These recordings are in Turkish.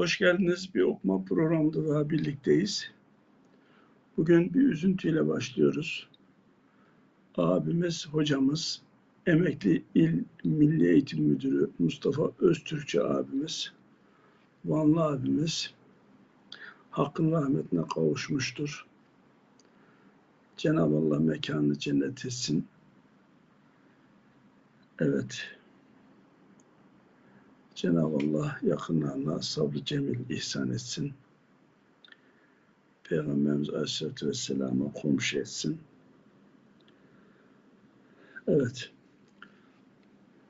Hoş geldiniz. Bir okuma programında daha birlikteyiz. Bugün bir üzüntüyle başlıyoruz. Abimiz, hocamız, emekli İl Milli Eğitim Müdürü Mustafa Öztürkçe abimiz, Vanlı abimiz hakkın rahmetine kavuşmuştur. Cenab-ı Allah mekanını cennet etsin. Evet. Cenab-ı Allah yakınlarına sabrı cemil ihsan etsin. Peygamberimiz Aleyhisselatü Vesselam'a komşu etsin. Evet.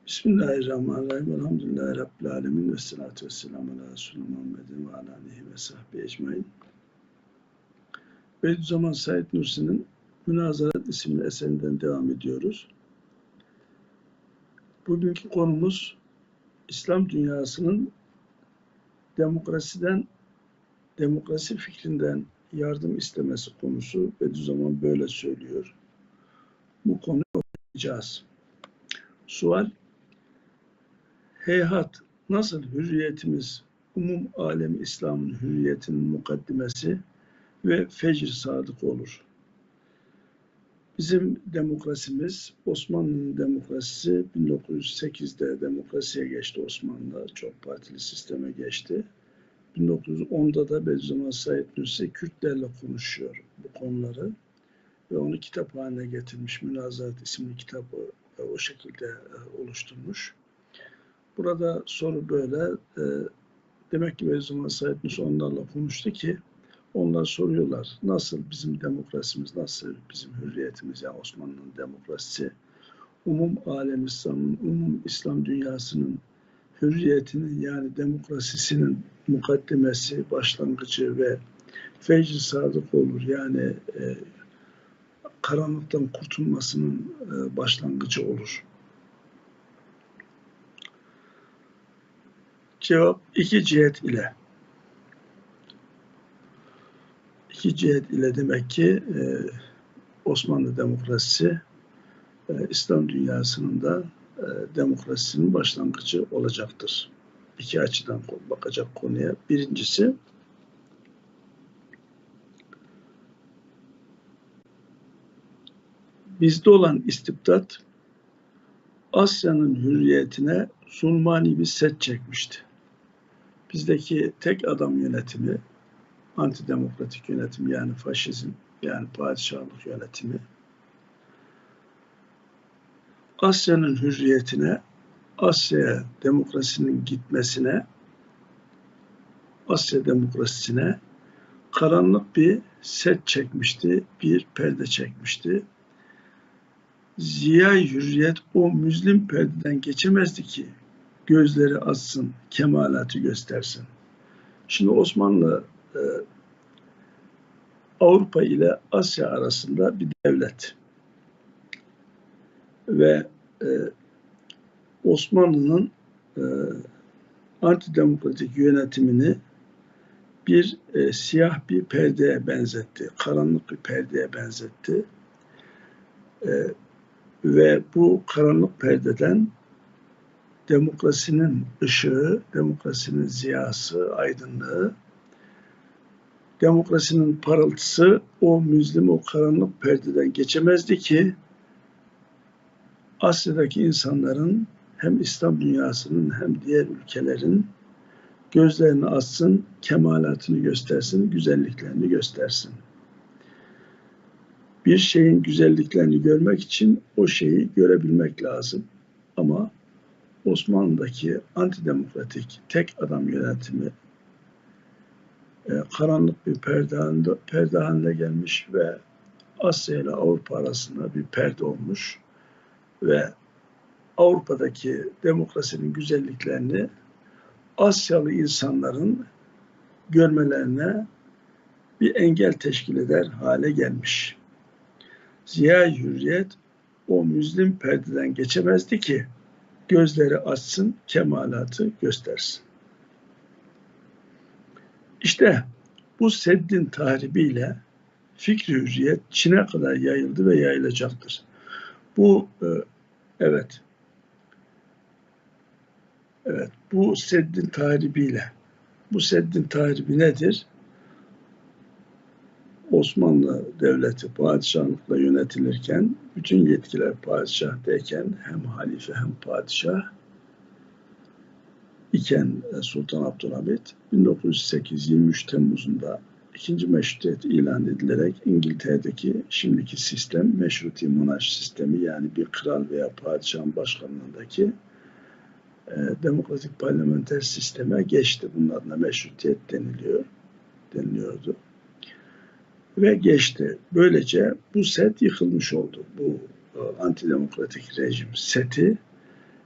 Bismillahirrahmanirrahim. Elhamdülillahi Rabbil Alemin. Ve salatu vesselamu ala Resulü Muhammedin ve ala aleyhi ve sahbihi ecmain. Bediüzzaman Said Nursi'nin Münazarat isimli eserinden devam ediyoruz. Bugünkü konumuz İslam dünyasının demokrasiden, demokrasi fikrinden yardım istemesi konusu Bediüzzaman böyle söylüyor. Bu konuyu okuyacağız. Sual, heyhat nasıl hürriyetimiz umum alem İslam'ın hürriyetinin mukaddimesi ve fecr sadık olur? Bizim demokrasimiz, Osmanlı'nın demokrasisi 1908'de demokrasiye geçti Osmanlı. Çok partili sisteme geçti. 1910'da da Bediüzzaman Said Nursi Kürtlerle konuşuyor bu konuları. Ve onu kitap haline getirmiş. Münazarat isimli kitabı o şekilde e, oluşturmuş. Burada soru böyle. E, demek ki Bediüzzaman Said Nursi onlarla konuştu ki onlar soruyorlar nasıl bizim demokrasimiz, nasıl bizim hürriyetimiz yani Osmanlı'nın demokrasisi, umum alem İslam'ın, umum İslam dünyasının hürriyetinin yani demokrasisinin mukaddemesi, başlangıcı ve fecr sadık olur. Yani e, karanlıktan kurtulmasının e, başlangıcı olur. Cevap iki cihet ile. İki cihet ile demek ki e, Osmanlı demokrasisi e, İslam dünyasının da e, demokrasisinin başlangıcı olacaktır. İki açıdan bakacak konuya. Birincisi bizde olan istibdat Asya'nın hürriyetine sulmani bir set çekmişti. Bizdeki tek adam yönetimi antidemokratik yönetim yani faşizm yani padişahlık yönetimi Asya'nın hürriyetine, Asya demokrasinin gitmesine, Asya demokrasisine karanlık bir set çekmişti, bir perde çekmişti. Ziya hürriyet o müzlim perdeden geçemezdi ki gözleri açsın, kemalatı göstersin. Şimdi Osmanlı e, Avrupa ile Asya arasında bir devlet. Ve e, Osmanlı'nın e, antidemokratik yönetimini bir e, siyah bir perdeye benzetti. Karanlık bir perdeye benzetti. E, ve bu karanlık perdeden demokrasinin ışığı, demokrasinin ziyası, aydınlığı demokrasinin parıltısı o müzlim, o karanlık perdeden geçemezdi ki Asya'daki insanların hem İslam dünyasının hem diğer ülkelerin gözlerini açsın, kemalatını göstersin, güzelliklerini göstersin. Bir şeyin güzelliklerini görmek için o şeyi görebilmek lazım. Ama Osmanlı'daki antidemokratik tek adam yönetimi e, karanlık bir perde halinde, perde haline gelmiş ve Asya ile Avrupa arasında bir perde olmuş ve Avrupa'daki demokrasinin güzelliklerini Asyalı insanların görmelerine bir engel teşkil eder hale gelmiş. Ziya Hürriyet o müzlim perdeden geçemezdi ki gözleri açsın, kemalatı göstersin. İşte bu seddin tahribiyle fikri hürriyet Çin'e kadar yayıldı ve yayılacaktır. Bu e, evet evet bu seddin tahribiyle bu seddin tahribi nedir? Osmanlı Devleti padişahlıkla yönetilirken bütün yetkiler padişahtayken hem halife hem padişah iken e, Sultan Abdülhamit 1908 23 Temmuz'unda ikinci meşrutiyet ilan edilerek İngiltere'deki şimdiki sistem meşruti monarşi sistemi yani bir kral veya padişahın başkanlığındaki e, demokratik parlamenter sisteme geçti. Bunun adına meşrutiyet deniliyor, deniliyordu. Ve geçti. Böylece bu set yıkılmış oldu. Bu e, antidemokratik rejim seti,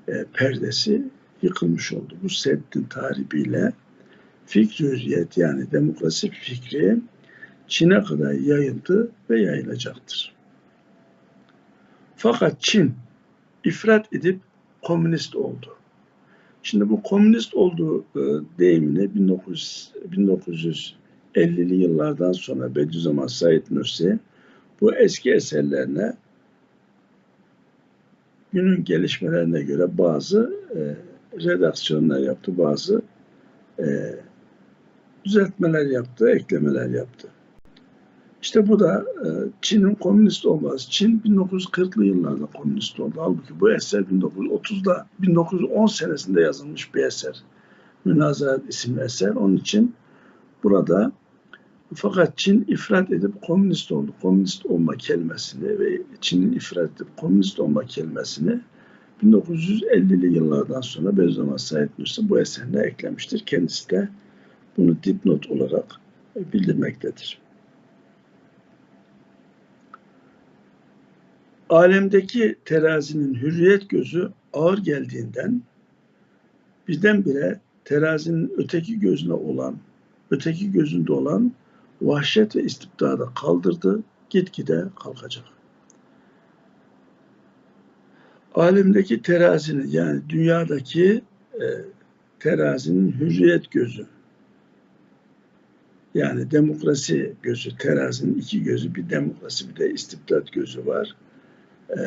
e, perdesi yıkılmış oldu. Bu setin tahribiyle fikri hürriyet yani demokrasi fikri Çin'e kadar yayıldı ve yayılacaktır. Fakat Çin ifrat edip komünist oldu. Şimdi bu komünist olduğu e, deyimini 1900, 1950'li yıllardan sonra Bediüzzaman Said Nursi bu eski eserlerine günün gelişmelerine göre bazı e, redaksiyonlar yaptı, bazı e, düzeltmeler yaptı, eklemeler yaptı. İşte bu da e, Çin'in komünist olması. Çin 1940'lı yıllarda komünist oldu. Halbuki bu eser 1930'da 1910 senesinde yazılmış bir eser. Münazarat isimli eser. Onun için burada fakat Çin ifrat edip komünist oldu. Komünist olma kelimesini ve Çin'in ifrat edip komünist olma kelimesini 1950'li yıllardan sonra Bediüzzaman Said Nursi bu eserine eklemiştir. Kendisi de bunu dipnot olarak bildirmektedir. Alemdeki terazinin hürriyet gözü ağır geldiğinden birdenbire terazinin öteki gözüne olan, öteki gözünde olan vahşet ve istibdadı kaldırdı, gitgide kalkacak. Alemdeki terazinin yani dünyadaki e, terazinin hürriyet gözü yani demokrasi gözü, terazinin iki gözü, bir demokrasi bir de istibdat gözü var. Ee,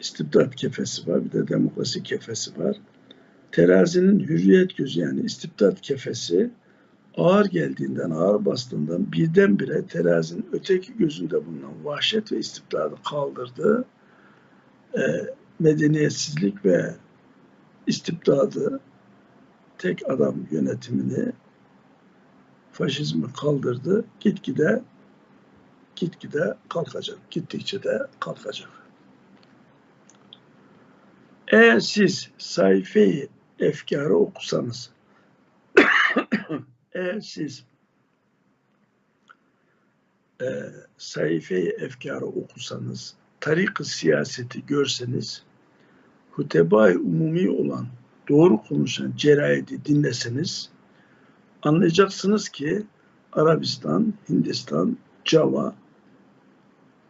istibdat kefesi var, bir de demokrasi kefesi var. Terazinin hürriyet gözü yani istibdat kefesi ağır geldiğinden, ağır bastığından birdenbire terazinin öteki gözünde bulunan vahşet ve istibdadı kaldırdı. Ee, medeniyetsizlik ve istibdadı tek adam yönetimini faşizmi kaldırdı. Gitgide gitgide kalkacak. Gittikçe de kalkacak. Eğer siz sayfayı efkarı okusanız eğer siz e, sayfayı efkarı okusanız tarik siyaseti görseniz hutebay umumi olan doğru konuşan cerayeti dinleseniz anlayacaksınız ki Arabistan, Hindistan, Java,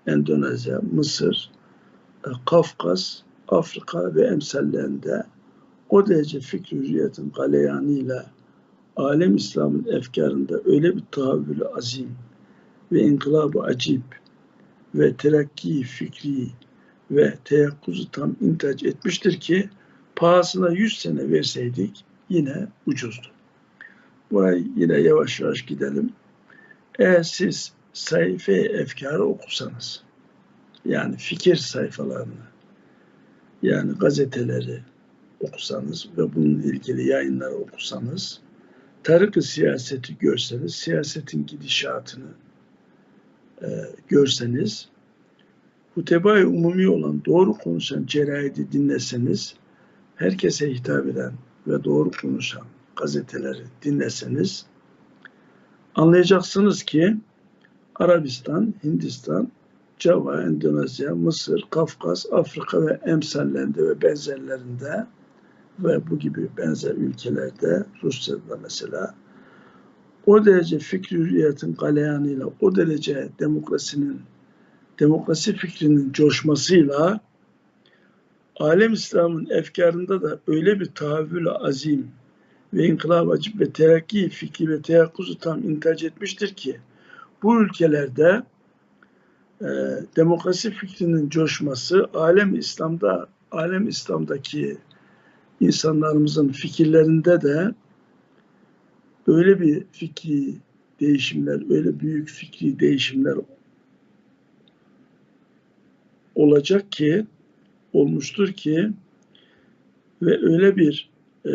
Endonezya, Mısır, e, Kafkas, Afrika ve emsallerinde o derece fikri hürriyetin galeyanıyla alem İslam'ın efkarında öyle bir tahavvülü azim ve inkılabı acip ve terakki fikri ve teyakkuzu tam intac etmiştir ki pahasına yüz sene verseydik yine ucuzdu. Buraya yine yavaş yavaş gidelim. Eğer siz sayfa efkarı okusanız, yani fikir sayfalarını, yani gazeteleri okusanız ve bunun ilgili yayınları okusanız, tarık siyaseti görseniz, siyasetin gidişatını e, görseniz, hutebay umumi olan doğru konuşan cerayeti dinleseniz, herkese hitap eden ve doğru konuşan gazeteleri dinleseniz anlayacaksınız ki Arabistan, Hindistan, Java, Endonezya, Mısır, Kafkas, Afrika ve emsallerinde ve benzerlerinde ve bu gibi benzer ülkelerde Rusya'da mesela o derece fikri hürriyetin galeyanıyla o derece demokrasinin demokrasi fikrinin coşmasıyla alem İslam'ın efkarında da öyle bir tahavvül azim ve inkılap acip ve terakki fikri ve teyakkuzu tam intac etmiştir ki bu ülkelerde e, demokrasi fikrinin coşması alem İslam'da alem İslam'daki insanlarımızın fikirlerinde de öyle bir fikri değişimler, öyle büyük fikri değişimler olacak ki, olmuştur ki ve öyle bir e,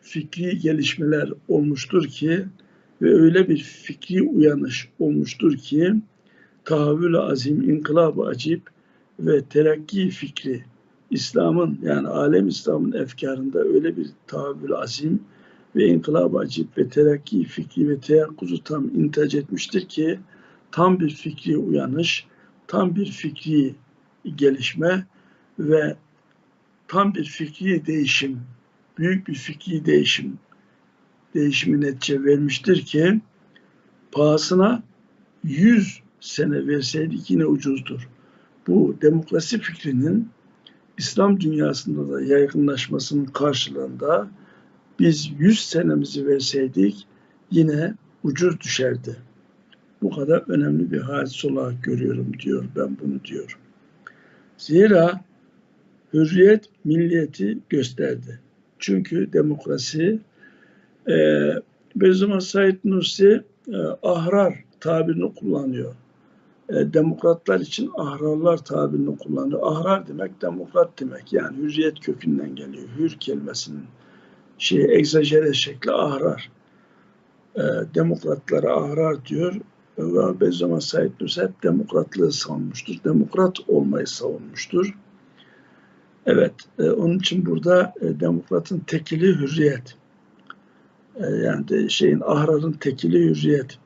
fikri gelişmeler olmuştur ki ve öyle bir fikri uyanış olmuştur ki tahavül azim, inkılab acip ve terakki fikri İslam'ın yani alem İslam'ın efkarında öyle bir tahavül azim ve inkılab acip ve terakki fikri ve teyakkuzu tam intac etmiştir ki tam bir fikri uyanış, tam bir fikri gelişme ve tam bir fikri değişim, büyük bir fikri değişim değişimi netice vermiştir ki pahasına 100 sene verseydik yine ucuzdur. Bu demokrasi fikrinin İslam dünyasında da yaygınlaşmasının karşılığında biz 100 senemizi verseydik yine ucuz düşerdi. Bu kadar önemli bir hadis olarak görüyorum diyor ben bunu diyor. Zira hürriyet milliyeti gösterdi. Çünkü demokrasi e, Bediüzzaman Said Nursi e, ahrar tabirini kullanıyor. E, demokratlar için ahrarlar tabirini kullanıyor. Ahrar demek demokrat demek. Yani hürriyet kökünden geliyor. Hür kelimesinin şey egzajere şekli ahrar. E, demokratlara ahrar diyor. Ve Bediüzzaman Said Nursi hep demokratlığı savunmuştur. Demokrat olmayı savunmuştur. Evet, e, onun için burada e, demokratın tekili hürriyet. E, yani de şeyin ahrarın tekili hürriyet.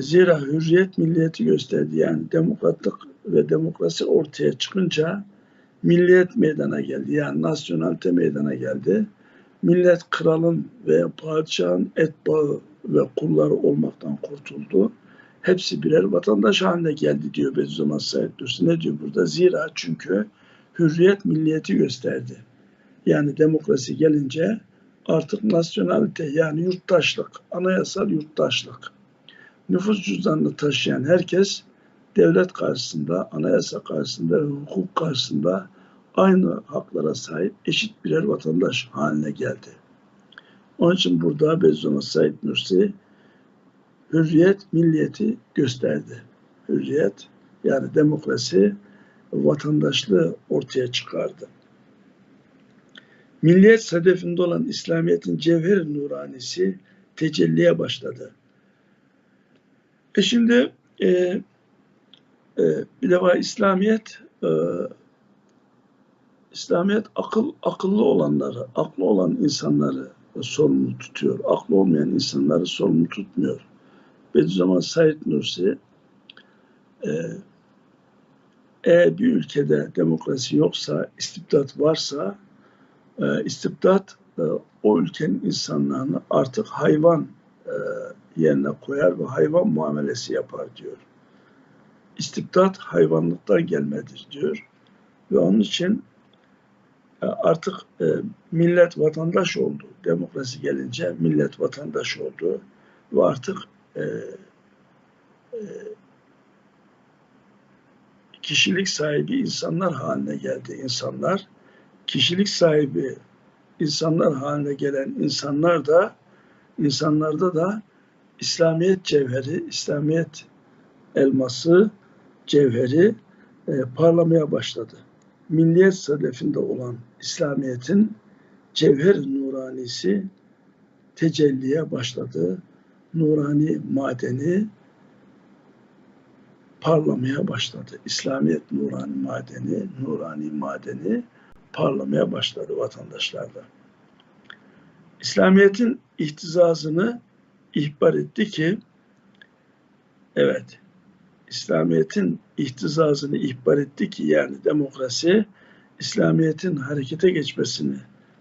Zira hürriyet milliyeti gösterdi. Yani demokratlık ve demokrasi ortaya çıkınca milliyet meydana geldi. Yani nasyonalite meydana geldi. Millet kralın ve padişahın etbağı ve kulları olmaktan kurtuldu. Hepsi birer vatandaş haline geldi diyor Bediüzzaman Said Nursi. Ne diyor burada? Zira çünkü hürriyet milliyeti gösterdi. Yani demokrasi gelince artık nasyonalite yani yurttaşlık, anayasal yurttaşlık. Nüfus cüzdanını taşıyan herkes devlet karşısında, anayasa karşısında ve hukuk karşısında aynı haklara sahip eşit birer vatandaş haline geldi. Onun için burada Bediüzzaman Said Nursi hürriyet, milliyeti gösterdi. Hürriyet yani demokrasi vatandaşlığı ortaya çıkardı. Milliyet sedefinde olan İslamiyet'in cevher nuranisi tecelliye başladı. E şimdi e, e, bir defa İslamiyet e, İslamiyet akıl akıllı olanları, aklı olan insanları sorumlu tutuyor. Aklı olmayan insanları sorumlu tutmuyor. Bediüzzaman Said Nursi e, eğer bir ülkede demokrasi yoksa, istibdat varsa, e, istibdat e, o ülkenin insanlarını artık hayvan e, yerine koyar ve hayvan muamelesi yapar diyor. İstibdat hayvanlıktan gelmedir diyor. Ve onun için e, artık e, millet vatandaş oldu. Demokrasi gelince millet vatandaş oldu. Ve artık e, e, kişilik sahibi insanlar haline geldi insanlar. Kişilik sahibi insanlar haline gelen insanlar da insanlarda da İslamiyet cevheri, İslamiyet elması cevheri e, parlamaya başladı. Milliyet sadefinde olan İslamiyet'in cevher nuranisi tecelliye başladı. Nurani madeni parlamaya başladı. İslamiyet nurani madeni, nurani madeni parlamaya başladı vatandaşlarda. İslamiyet'in ihtizazını ihbar etti ki evet İslamiyet'in ihtizazını ihbar etti ki yani demokrasi İslamiyet'in harekete geçmesini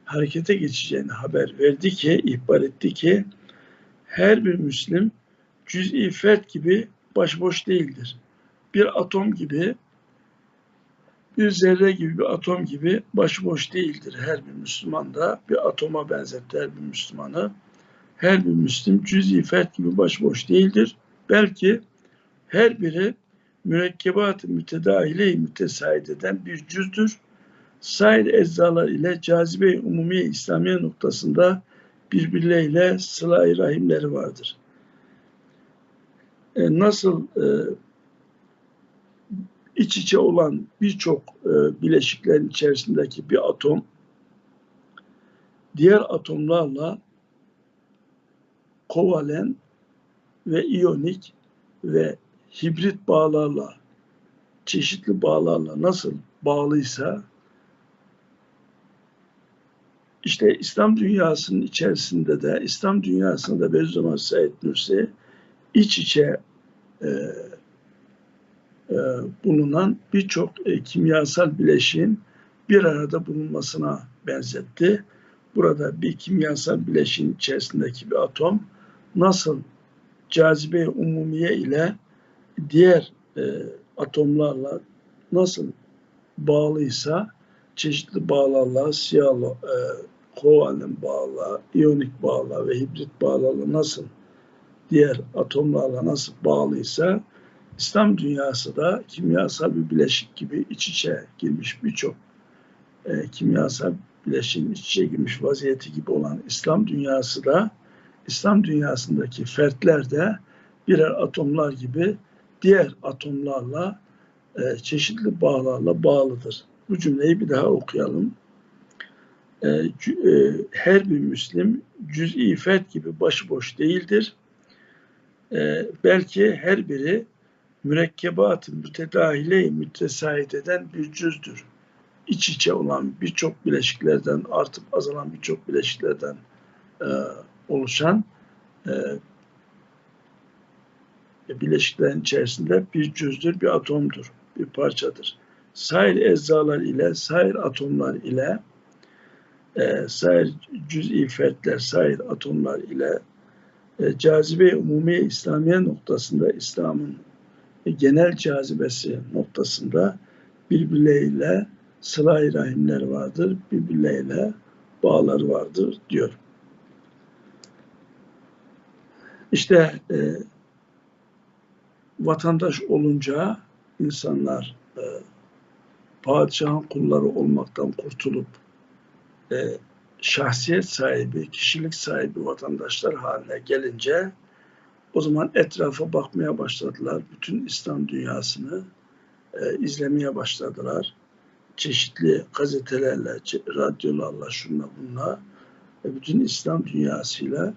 harekete geçeceğini haber verdi ki ihbar etti ki her bir Müslim cüz'i fert gibi başboş değildir bir atom gibi, bir zerre gibi, bir atom gibi başıboş değildir. Her bir Müslüman da bir atoma benzetti her bir Müslümanı. Her bir Müslüm cüz-i fert gibi başıboş değildir. Belki her biri mürekkebat-ı mütedahile-i mütesaid eden bir cüzdür. Sair eczalar ile cazibe-i umumiye İslamiye noktasında birbirleriyle sıla rahimleri vardır. E, nasıl e, iç içe olan birçok e, bileşiklerin içerisindeki bir atom diğer atomlarla kovalen ve iyonik ve hibrit bağlarla çeşitli bağlarla nasıl bağlıysa işte İslam dünyasının içerisinde de İslam dünyasında da Bediüzzaman Said Nursi iç içe e, e, bulunan birçok e, kimyasal bileşiğin bir arada bulunmasına benzetti. Burada bir kimyasal bileşiğin içerisindeki bir atom nasıl cazibe umumiye ile diğer e, atomlarla nasıl bağlıysa çeşitli bağlarla, siyah e, kovalent bağla, iyonik bağla ve hibrit bağlarla nasıl diğer atomlarla nasıl bağlıysa İslam dünyası da kimyasal bir bileşik gibi iç içe girmiş birçok e, kimyasal bileşiğin iç içe girmiş vaziyeti gibi olan İslam dünyası da İslam dünyasındaki fertler de birer atomlar gibi diğer atomlarla e, çeşitli bağlarla bağlıdır. Bu cümleyi bir daha okuyalım. E, e, her bir Müslim cüz'i fert gibi başıboş değildir. E, belki her biri mürekkebat-ı mütedahile-i mütesahit eden bir cüzdür. İç içe olan birçok bileşiklerden, artıp azalan birçok bileşiklerden oluşan bileşiklerin içerisinde bir cüzdür, bir atomdur, bir parçadır. Sair eczalar ile, sair atomlar ile, e, sair cüz'i fertler, sair atomlar ile e, cazibe umumi İslamiye noktasında İslam'ın genel cazibesi noktasında birbirleriyle sıla rahimler vardır, birbirleriyle bağlar vardır diyor. İşte e, vatandaş olunca insanlar e, padişahın kulları olmaktan kurtulup e, şahsiyet sahibi, kişilik sahibi vatandaşlar haline gelince o zaman etrafa bakmaya başladılar. Bütün İslam dünyasını e, izlemeye başladılar. Çeşitli gazetelerle, radyolarla, şunla bunla ve bütün İslam dünyasıyla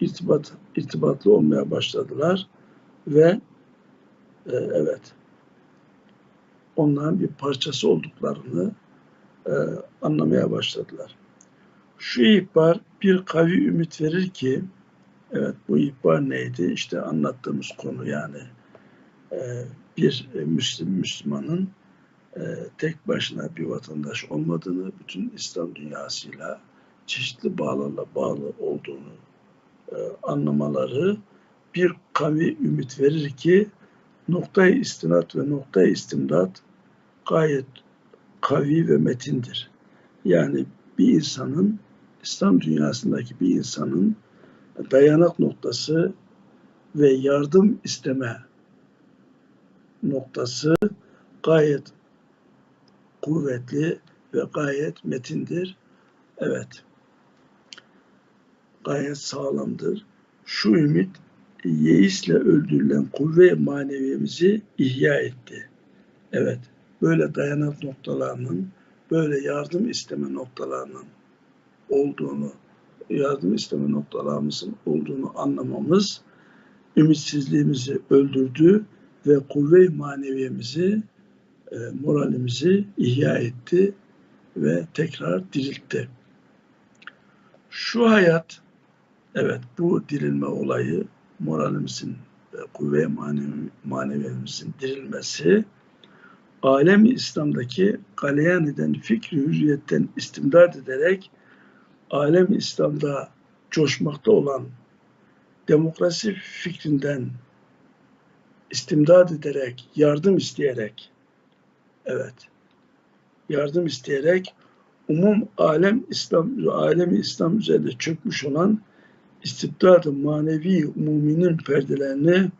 irtibat, irtibatlı olmaya başladılar ve e, evet onların bir parçası olduklarını e, anlamaya başladılar. Şu ihbar bir kavi ümit verir ki evet bu ihbar neydi? İşte anlattığımız konu yani e, bir Müslüm Müslümanın e, tek başına bir vatandaş olmadığını, bütün İslam dünyasıyla çeşitli bağlarla bağlı olduğunu e, anlamaları bir kavi ümit verir ki noktayı istinat ve noktayı istimdat gayet kavi ve metindir. Yani bir insanın İslam dünyasındaki bir insanın dayanak noktası ve yardım isteme noktası gayet kuvvetli ve gayet metindir. Evet. Gayet sağlamdır. Şu ümit yeisle öldürülen kuvve maneviyemizi ihya etti. Evet, böyle dayanak noktalarının, böyle yardım isteme noktalarının olduğunu, yardım isteme noktalarımızın olduğunu anlamamız ümitsizliğimizi öldürdü ve kuvve maneviyemizi, e, moralimizi ihya etti ve tekrar diriltti. Şu hayat, evet bu dirilme olayı moralimizin ve kuvve manevi, maneviyemizin dirilmesi alemi İslam'daki galeyan eden fikri hürriyetten istimdad ederek alem İslam'da coşmakta olan demokrasi fikrinden istimdad ederek, yardım isteyerek, evet, yardım isteyerek umum alem İslam, alemi İslam üzerinde çökmüş olan istibdad-ı manevi umuminin perdelerini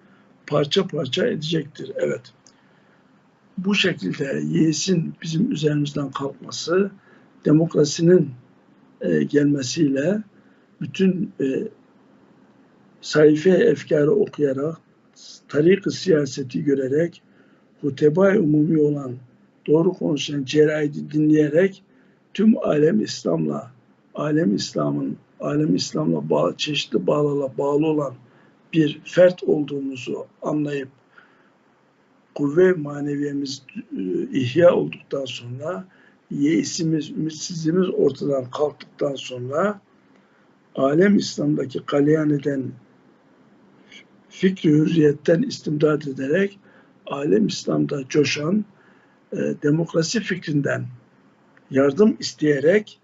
parça parça edecektir. Evet. Bu şekilde yesin bizim üzerimizden kalkması, demokrasinin e, gelmesiyle bütün e, sayfe efkarı okuyarak, tarik siyaseti görerek, huteba umumi olan doğru konuşan cerayeti dinleyerek tüm alem İslam'la, alem İslam'ın, alem İslam'la bağ, çeşitli bağlarla bağlı olan bir fert olduğumuzu anlayıp kuvve maneviyemiz e, ihya olduktan sonra yeisimiz, ümitsizliğimiz ortadan kalktıktan sonra alem İslam'daki kaleyan eden fikri hürriyetten istimdad ederek alem İslam'da coşan e, demokrasi fikrinden yardım isteyerek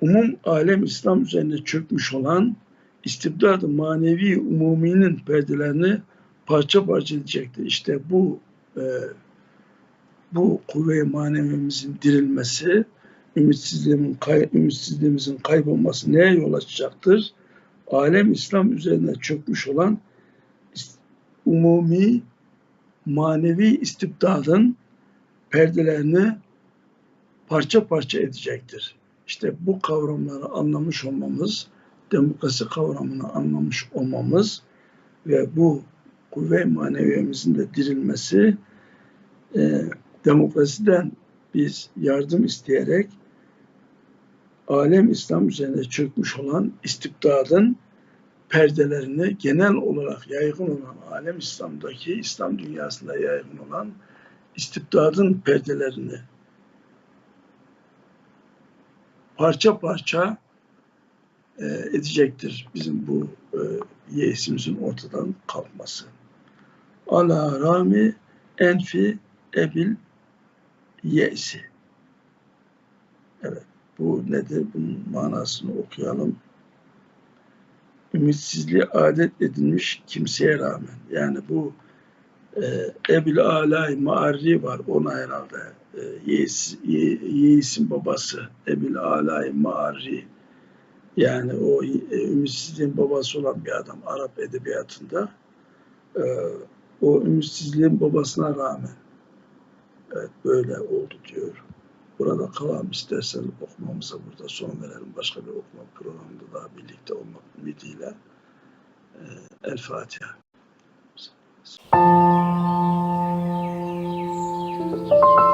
umum alem İslam üzerine çökmüş olan istibdad-ı manevi umuminin perdelerini parça parça edecektir. İşte bu e, bu kuvve-i manevimizin dirilmesi, ümitsizliğimin, kay, ümitsizliğimizin kaybolması neye yol açacaktır? Alem İslam üzerine çökmüş olan umumi manevi istibdadın perdelerini parça parça edecektir. İşte bu kavramları anlamış olmamız, demokrasi kavramını anlamış olmamız ve bu kuvve maneviyemizin de dirilmesi e, demokrasiden biz yardım isteyerek alem İslam üzerine çökmüş olan istibdadın perdelerini genel olarak yaygın olan alem İslam'daki İslam dünyasında yaygın olan istibdadın perdelerini parça parça e, edecektir bizim bu e, yeisimizin ortadan kalkması. Ala rami enfi ebil yeisi. Evet, bu nedir? Bunun manasını okuyalım. Ümitsizliği adet edilmiş kimseye rağmen. Yani bu e, Ebil Alay Maarri var. Ona herhalde e, Yeis, Ye, Yeis'in babası Ebil Alay Maarri. Yani o e, ümitsizliğin babası olan bir adam Arap edebiyatında. E, o ümitsizliğin babasına rağmen evet böyle oldu diyor. Burada kalalım istersen okumamıza burada son verelim. Başka bir okuma programında daha birlikte olmak ümidiyle. Ee, El Fatiha. Thank you.